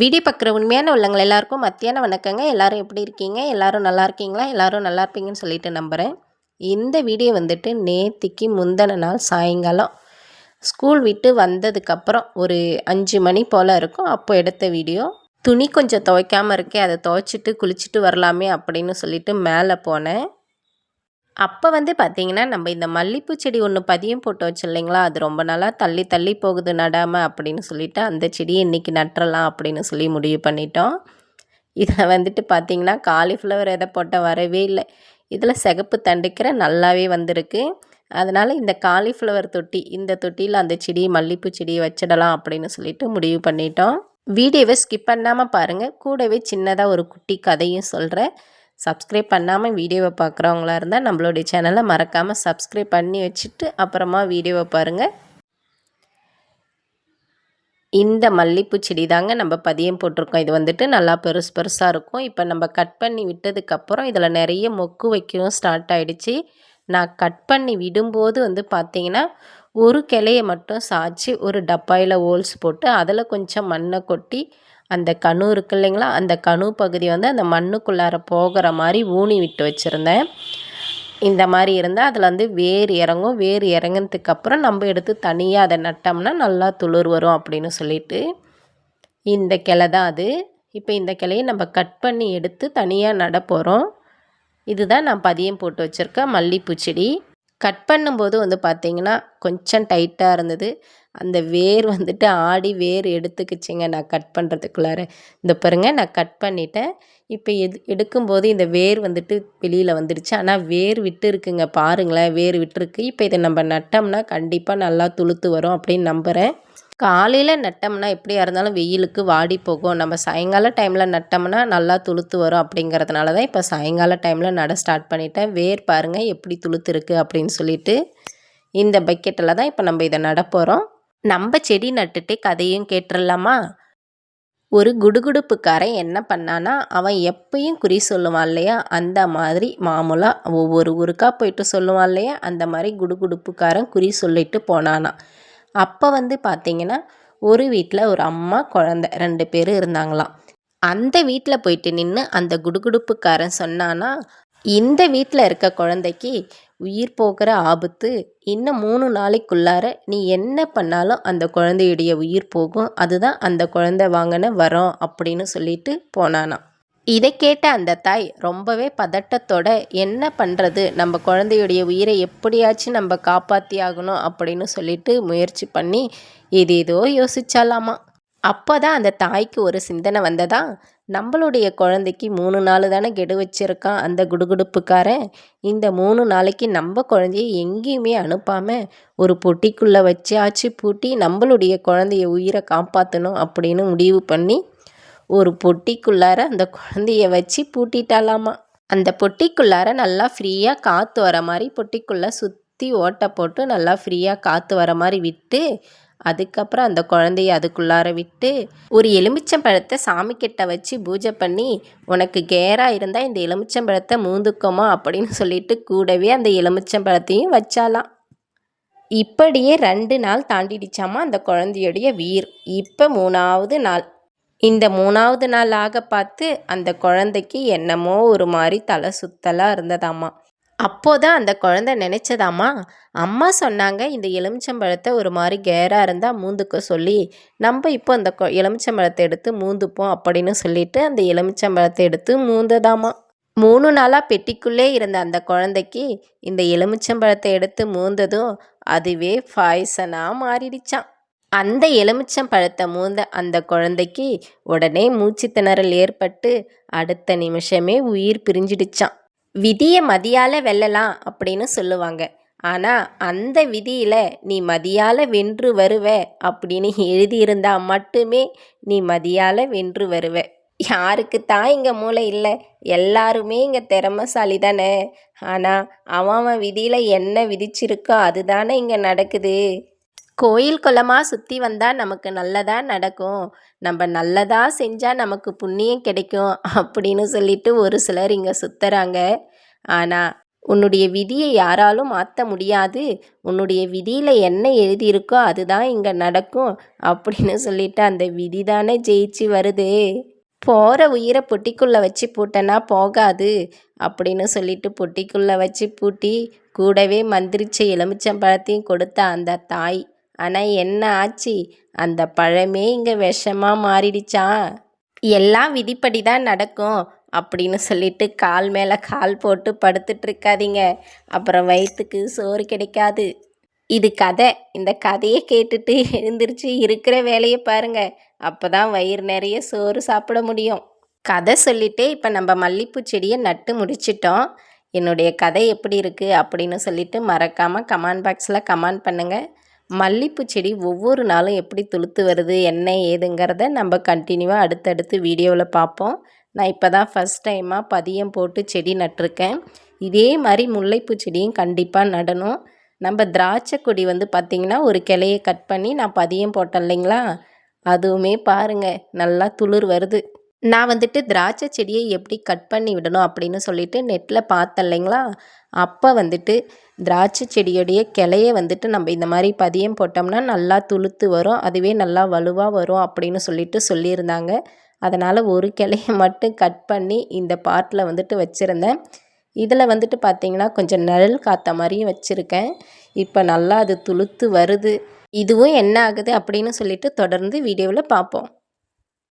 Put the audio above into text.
Video பார்க்குற உண்மையான உள்ளங்கள் எல்லாருக்கும் மத்தியான வணக்கங்க. எல்லாரும் எப்படி இருக்கீங்க? எல்லோரும் நல்லா இருக்கீங்களா? எல்லோரும் நல்லா இருப்பீங்கன்னு சொல்லிட்டு நம்புகிறேன் இந்த வீடியோ வந்துட்டு நேத்திக்கு முந்தின நாள் சாயங்காலம். ஸ்கூல் விட்டு வந்ததுக்கப்புறம் ஒரு அஞ்சு மணி போல் இருக்கும். அப்போ எடுத்த வீடியோ. துணி கொஞ்சம் துவைக்காமல் இருக்கே அதை துவைச்சிட்டு குளிச்சுட்டு வரலாமே அப்படின்னு சொல்லிட்டு மேலே போனேன். அப்போ வந்து பார்த்திங்கன்னா நம்ம இந்த மல்லிப்பூ செடி ஒன்று பதியம் போட்டு வச்சு இல்லைங்களா? அது ரொம்ப நாளாக தள்ளி தள்ளி போகுது நடாமல் அப்படின்னு சொல்லிட்டு அந்த செடியை இன்றைக்கி நட்டுறலாம் அப்படின்னு சொல்லி முடிவு பண்ணிட்டோம். இதில் வந்துட்டு பார்த்தீங்கன்னா காலிஃப்ளவர் எதை போட்டால் வரவே இல்லை. இதில் சிகப்பு தண்டுக்கிற நல்லாவே வந்திருக்கு. அதனால் இந்த காலிஃப்ளவர் தொட்டி இந்த தொட்டியில் அந்த செடி மல்லிப்பூ செடியை வச்சிடலாம் அப்படின்னு சொல்லிட்டு முடிவு பண்ணிட்டோம். வீடியோவை ஸ்கிப் பண்ணாமல் பாருங்கள் கூடவே சின்னதாக ஒரு குட்டி கதையும் சொல்கிறேன் சப்ஸ்கிரைப் பண்ணாமல் வீடியோவை பார்க்குறவங்களா இருந்தால் நம்மளுடைய சேனலை மறக்காமல் சப்ஸ்கிரைப் பண்ணி வச்சுட்டு அப்புறமா வீடியோவை பாருங்கள் இந்த மல்லிப்பூ செடி தாங்க நம்ம பதியம் போட்டிருக்கோம். இது வந்துட்டு நல்லா பெருசு பெருசாக இருக்கும். இப்போ நம்ம கட் பண்ணி விட்டதுக்கப்புறம் இதில் நிறைய மொக்கு வைக்கவும் ஸ்டார்ட் ஆகிடுச்சு நான் கட் பண்ணி விடும்போது வந்து பார்த்திங்கன்னா ஒரு கிளையை மட்டும் சாய்ச்சி ஒரு டப்பாயில் ஹோல்ஸ் போட்டு அதில் கொஞ்சம் மண்ணை கொட்டி அந்த கணு இருக்கு இல்லைங்களா? அந்த கணு பகுதி வந்து அந்த மண்ணுக்குள்ளார போகிற மாதிரி ஊனி விட்டு வச்சுருந்தேன். இந்த மாதிரி இருந்தால் அதில் வந்து வேர் இறங்கும். வேர் இறங்கினதுக்கப்புறம் நம்ம எடுத்து தனியாக அதை நட்டோம்னா நல்லா துளிர் வரும் அப்படின்னு சொல்லிட்டு. இந்த கிளை தான் அது. இப்போ இந்த கிளையை நம்ம கட் பண்ணி எடுத்து தனியாக நட போகிறோம் இதுதான் நான் பதியம் போட்டு வச்சுருக்கேன் மல்லிப்பூ செடி. கட் பண்ணும்போது வந்து பார்த்திங்கன்னா கொஞ்சம் டைட்டாக இருந்தது. அந்த வேர் வந்துட்டு ஆடி வேர் எடுத்துக்கிச்சிங்க நான் கட் பண்ணுறதுக்குள்ளார இந்த பாருங்க நான் கட் பண்ணிட்டேன். இப்போ எது எடுக்கும்போது இந்த வேர் வந்துட்டு வெளியில் வந்துடுச்சு. ஆனால் வேர் விட்டு இருக்குங்க பாருங்களேன் வேர் விட்டுருக்கு. இப்போ இதை நம்ம நட்டோம்னா கண்டிப்பாக நல்லா துளுத்து வரும் அப்படின்னு நம்புகிறேன் காலையில் நட்டோம்னா எப்படியா இருந்தாலும் வெயிலுக்கு வாடி போகும். நம்ம சாயங்கால டைமில் நட்டோம்னா நல்லா துளுத்து வரும் அப்படிங்கிறதுனால தான் இப்போ சாயங்கால டைமில் நட ஸ்டார்ட் பண்ணிட்டேன். வேர் பாருங்கள் எப்படி துளுத்து இருக்குது அப்படின்னு சொல்லிட்டு இந்த பக்கெட்டில் தான் இப்போ நம்ம இதை நட போகிறோம் நம்ம செடி நட்டுட்டு கதையும் கேட்டுடலாமா ஒரு குடுகுடுப்புக்காரன் என்ன பண்ணானா அவன் எப்பயும் குறி சொல்லுவான் இல்லையா? அந்த மாதிரி மாமூலாக ஒவ்வொரு ஊருக்காக போயிட்டு சொல்லுவான் இல்லையா? அந்த மாதிரி குடுகுடுப்புக்காரன் குறி சொல்லிட்டு போனானா அப்போ வந்து பார்த்திங்கன்னா ஒரு வீட்டில் ஒரு அம்மா குழந்த ரெண்டு பேர் இருந்தாங்களாம். அந்த வீட்டில் போயிட்டு நின்று அந்த குடுகுடுப்புக்காரன் சொன்னான்னா இந்த வீட்டில் இருக்க குழந்தைக்கு உயிர் போகிற ஆபத்து இன்னும் மூணு நாளைக்குள்ளார நீ என்ன பண்ணாலும் அந்த குழந்தையுடைய உயிர் போகும். அதுதான் அந்த குழந்தை வாங்கின வரோம் அப்படின்னு சொல்லிட்டு போனானா இதை கேட்ட அந்த தாய் ரொம்பவே பதட்டத்தோட என்ன பண்ணுறது நம்ம குழந்தையுடைய உயிரை எப்படியாச்சும் நம்ம காப்பாற்றி ஆகணும் அப்படின்னு சொல்லிட்டு முயற்சி பண்ணி ஏதேதோ யோசிச்சாலாமா? அப்போ தான் அந்த தாய்க்கு ஒரு சிந்தனை வந்ததா? நம்மளுடைய குழந்தைக்கு மூணு நாள் தானே கெடு வச்சிருக்கான் அந்த குடுகுடுப்புக்காரன். இந்த மூணு நாளைக்கு நம்ம குழந்தைய எங்கேயுமே அனுப்பாமல் ஒரு பொட்டிக்குள்ளே வச்சாச்சு பூட்டி நம்மளுடைய குழந்தைய உயிரை காப்பாற்றணும் அப்படின்னு முடிவு பண்ணி ஒரு பொட்டிக்குள்ளார அந்த குழந்தைய வச்சு பூட்டிட்டாலாமா? அந்த பொட்டிக்குள்ளார நல்லா ஃப்ரீயாக காற்று வர மாதிரி பொட்டிக்குள்ளே சுற்றி ஓட்டை போட்டு நல்லா ஃப்ரீயாக காற்று வர மாதிரி விட்டு அதுக்கப்புறம் அந்த குழந்தைய அதுக்குள்ளார விட்டு ஒரு எலுமிச்சம்பழத்தை சாமி கிட்ட வச்சு பூஜை பண்ணி உனக்கு கேராக இருந்தால் இந்த எலுமிச்சம்பழத்தை மூந்துக்கோமா? அப்படின்னு சொல்லிட்டு கூடவே அந்த எலுமிச்சம்பழத்தையும் வச்சாலாம். இப்படியே ரெண்டு நாள் தாண்டிடுச்சாமா அந்த குழந்தையுடைய வீர் இப்போ மூணாவது நாள். இந்த மூணாவது நாள் ஆக பார்த்து அந்த குழந்தைக்கு என்னமோ ஒரு மாதிரி தலை சுத்தலாக இருந்ததாம்மா அப்போதான் அந்த குழந்தை நினச்சதாம்மா அம்மா சொன்னாங்க இந்த எலுமிச்சம்பழத்தை ஒரு மாதிரி கேராக இருந்தால் மூந்துக்க சொல்லி நம்ம இப்போ அந்த எலுமிச்சம்பழத்தை எடுத்து மூந்துப்போம் அப்படின்னு சொல்லிட்டு அந்த எலுமிச்சம்பழத்தை எடுத்து மூந்ததாமா. மூணு நாளாக பெட்டிக்குள்ளே இருந்த அந்த குழந்தைக்கு இந்த எலுமிச்சம்பழத்தை எடுத்து மூந்ததும் அதுவே பாய்சனாக மாறிடுச்சான் அந்த எலுமிச்சம் பழத்தை மூந்த அந்த குழந்தைக்கு உடனே மூச்சு திணறல் ஏற்பட்டு அடுத்த நிமிஷமே உயிர் பிரிஞ்சிடுச்சான் விதியை மதியால் வெல்லலாம் அப்படின்னு சொல்லுவாங்க. ஆனால் அந்த விதியில் நீ மதியால் வென்று வருவ அப்படின்னு எழுதியிருந்தா மட்டுமே நீ மதியால் வென்று வருவ. யாருக்கு தான் இங்கே மூளை இல்லை. எல்லாருமே இங்கே திறமசாலி தானே. ஆனால் அவன் விதியில் என்ன விதிச்சிருக்கோ அதுதானே இங்கே நடக்குது. கோயில் குளமாக சுற்றி வந்தால் நமக்கு நல்லதாக நடக்கும். நம்ம நல்லதாக செஞ்சால் நமக்கு புண்ணியம் கிடைக்கும் அப்படின்னு சொல்லிட்டு ஒரு சிலர் இங்கே சுற்றுறாங்க ஆனால் உன்னுடைய விதியை யாராலும் மாற்ற முடியாது. உன்னுடைய விதியில் என்ன எழுதியிருக்கோ அதுதான் இங்கே நடக்கும் அப்படின்னு சொல்லிட்டு அந்த விதி தானே ஜெயிச்சு வருது. போகிற உயிரை பொட்டிக்குள்ளே வச்சு பூட்டனா போகாது அப்படின்னு சொல்லிட்டு பொட்டிக்குள்ளே வச்சு பூட்டி கூடவே மந்திரிச்ச எலுமிச்சம்பழத்தையும் கொடுத்த அந்த தாய். ஆனால் என்ன ஆச்சு? அந்த பழமே இங்கே விஷமாக மாறிடுச்சா? எல்லாம் விதிப்படி தான் நடக்கும் அப்படின்னு சொல்லிட்டு கால் மேலே கால் போட்டு படுத்துட்ருக்காதீங்க அப்புறம் வயிற்றுக்கு சோறு கிடைக்காது. இது கதை. இந்த கதையை கேட்டுட்டு எழுந்திரிச்சு இருக்கிற வேலையை பாருங்க. அப்போ தான் வயிறு நிறைய சோறு சாப்பிட முடியும். கதை சொல்லிட்டே இப்போ நம்ம மல்லிப்பூ செடியை நட்டு முடிச்சிட்டோம். என்னுடைய கதை எப்படி இருக்குது அப்படின்னு சொல்லிட்டு மறக்காமல் கமெண்ட் பாக்ஸில் கமெண்ட் பண்ணுங்கள் மல்லிப்பூ செடி ஒவ்வொரு நாளும் எப்படி துளுத்து வருது என்ன ஏதுங்கிறத நம்ம கண்டினியூவாக அடுத்தடுத்து வீடியோவில் பார்ப்போம். நான் இப்போ தான் ஃபஸ்ட் டைமாக பதியம் போட்டு செடி நட்டிருக்கேன். இதே மாதிரி முல்லைப்பூ செடியும் கண்டிப்பாக நடணும். நம்ம திராட்சை கொடி வந்து பார்த்திங்கன்னா ஒரு கிளையை கட் பண்ணி நான் பதியம் போட்டேன் இல்லைங்களா? அதுவுமே பாருங்கள் நல்லா துளிர் வருது. நான் வந்துட்டு திராட்சை செடியை எப்படி கட் பண்ணி விடணும் அப்படின்னு சொல்லிட்டு நெட்டில் பார்த்தேன் இல்லைங்களா? அப்போ வந்துட்டு திராட்சை செடியுடைய கிளைய வந்துட்டு நம்ம இந்த மாதிரி பதியம் போட்டோம்னா நல்லா துளுத்து வரும் அதுவே நல்லா வலுவாக வரும் அப்படின்னு சொல்லிட்டு சொல்லியிருந்தாங்க. அதனால் ஒரு கிளையை மட்டும் கட் பண்ணி இந்த பாட்டில் வந்துட்டு வச்சுருந்தேன். இதில் வந்துட்டு பார்த்திங்கன்னா கொஞ்சம் நிழல் காற்ற மாதிரியும் வச்சுருக்கேன். இப்போ நல்லா அது துளுத்து வருது. இதுவும் என்ன ஆகுது அப்படின்னு சொல்லிட்டு தொடர்ந்து வீடியோவில் பார்ப்போம்.